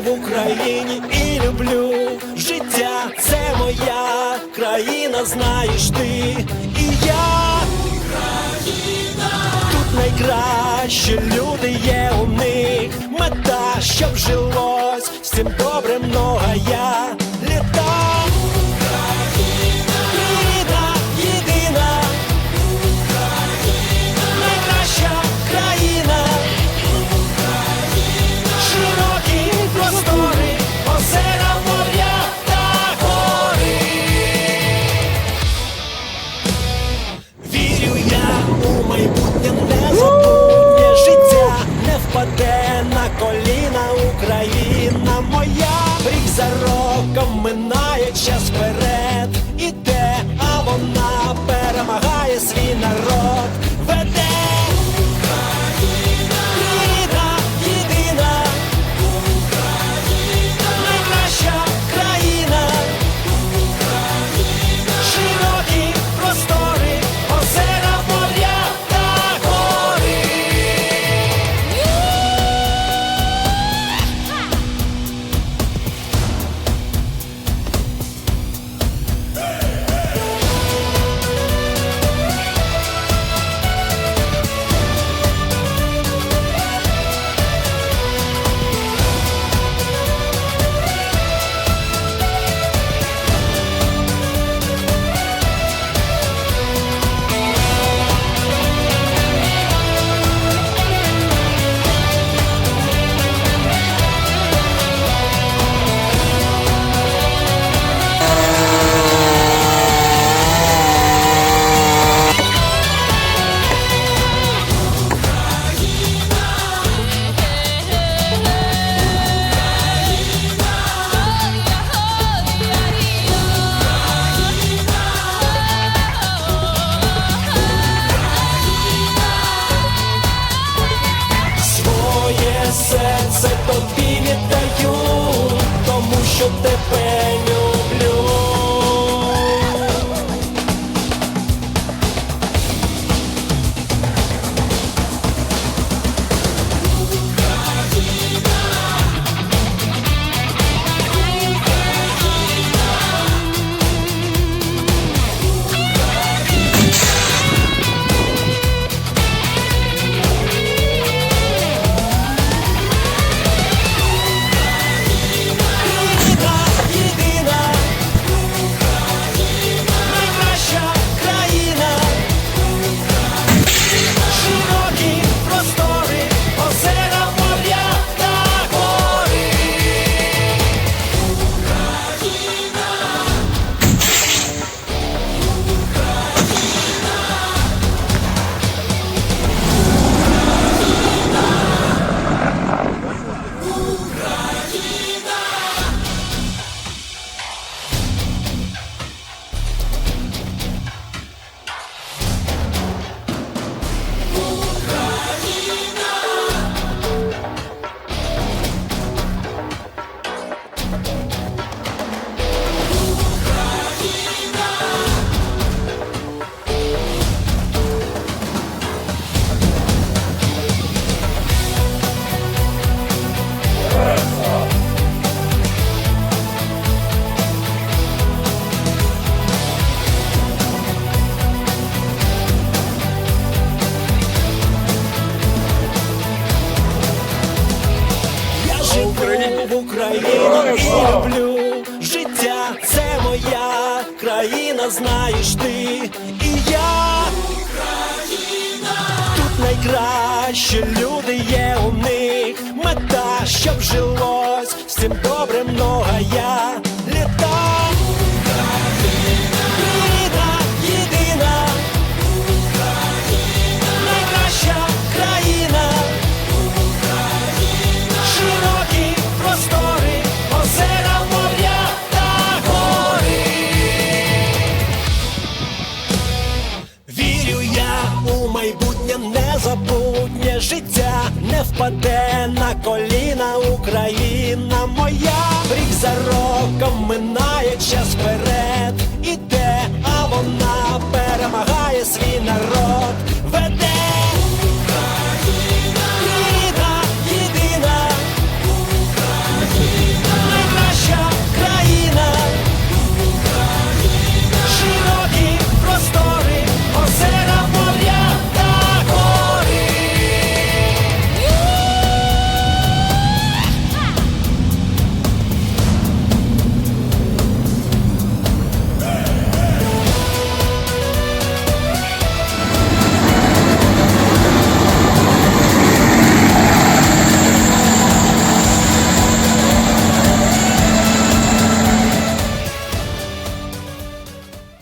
в Україні і люблю життя, це моя країна, знаєш ти і я. Тут найкращі люди є у них мета, щоб жилось всім добре много літа. te і люблю життя, це моя країна, знаєш ти і я. Україна, Тут найкращі люди є у них мета, щоб жилось всім добре много літа. Майбутнє незабутнє життя не впаде на коліна Україна моя. Рік за роком минає час вперед